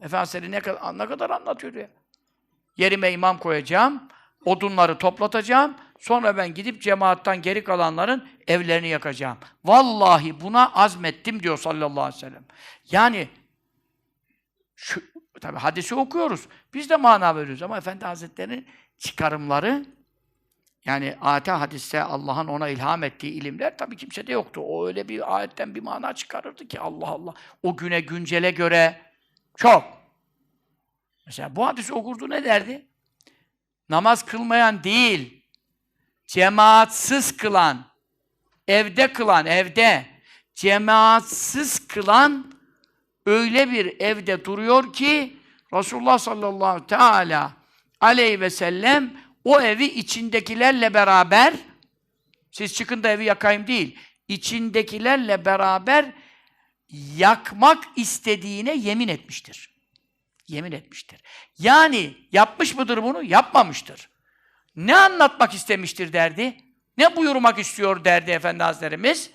Efendimiz ne kadar, ne kadar anlatıyordu ya. Yerime imam koyacağım, odunları toplatacağım, sonra ben gidip cemaattan geri kalanların evlerini yakacağım. Vallahi buna azmettim diyor sallallahu aleyhi ve sellem. Yani şu, tabi hadisi okuyoruz. Biz de mana veriyoruz ama Efendi Hazretleri'nin çıkarımları yani ayet hadiste Allah'ın ona ilham ettiği ilimler tabii kimsede yoktu. O öyle bir ayetten bir mana çıkarırdı ki Allah Allah. O güne güncele göre çok. Mesela bu hadisi okurdu ne derdi? Namaz kılmayan değil, cemaatsiz kılan, evde kılan, evde, cemaatsiz kılan öyle bir evde duruyor ki Resulullah sallallahu teala aleyhi ve sellem o evi içindekilerle beraber siz çıkın da evi yakayım değil, içindekilerle beraber yakmak istediğine yemin etmiştir. Yemin etmiştir. Yani yapmış mıdır bunu? Yapmamıştır. Ne anlatmak istemiştir derdi? Ne buyurmak istiyor derdi Efendi Hazretlerimiz?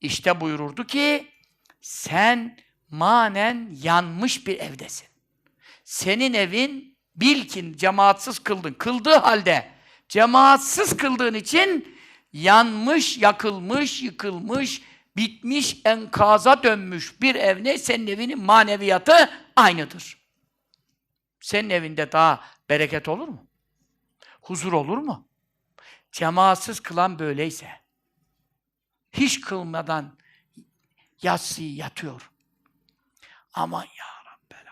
İşte buyururdu ki sen manen yanmış bir evdesin. Senin evin bil ki cemaatsiz kıldın. Kıldığı halde cemaatsiz kıldığın için yanmış, yakılmış, yıkılmış, bitmiş, enkaza dönmüş bir ev ne? Senin evinin maneviyatı aynıdır. Senin evinde daha bereket olur mu? Huzur olur mu? Cemaatsiz kılan böyleyse, hiç kılmadan yatsıyı yatıyor. Aman ya Rabbel.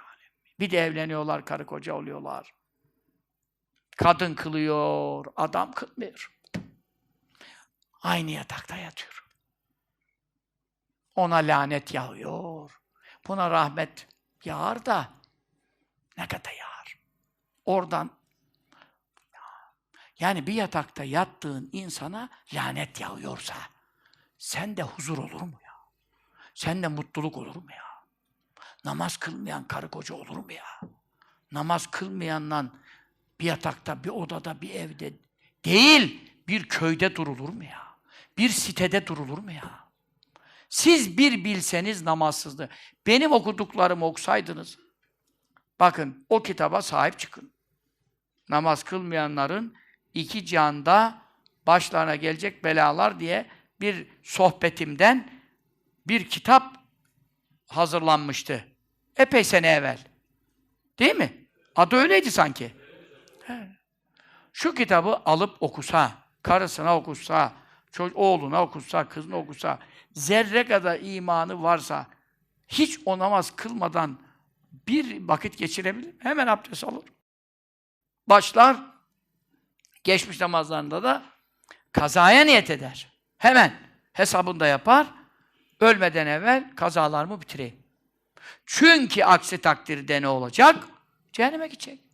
Bir de evleniyorlar, karı koca oluyorlar. Kadın kılıyor, adam kılmıyor. Aynı yatakta yatıyor. Ona lanet yağıyor. Buna rahmet yağar da ne kadar yağar. Oradan yani bir yatakta yattığın insana lanet yağıyorsa sende huzur olur mu ya? Sende mutluluk olur mu ya? Namaz kılmayan karı koca olur mu ya? Namaz kılmayanla bir yatakta, bir odada, bir evde değil, bir köyde durulur mu ya? Bir sitede durulur mu ya? Siz bir bilseniz namazsızlığı. Benim okuduklarımı okusaydınız, bakın o kitaba sahip çıkın. Namaz kılmayanların iki canda başlarına gelecek belalar diye bir sohbetimden bir kitap hazırlanmıştı. Epey sene evvel. Değil mi? Adı öyleydi sanki. He. Şu kitabı alıp okusa, karısına okusa, çocuk, oğluna okusa, kızına okusa, zerre kadar imanı varsa, hiç o namaz kılmadan bir vakit geçirebilir. Hemen abdest alır. Başlar, geçmiş namazlarında da kazaya niyet eder. Hemen hesabını da yapar. Ölmeden evvel kazalarımı bitireyim. Çünkü aksi takdirde ne olacak? Cehenneme gidecek.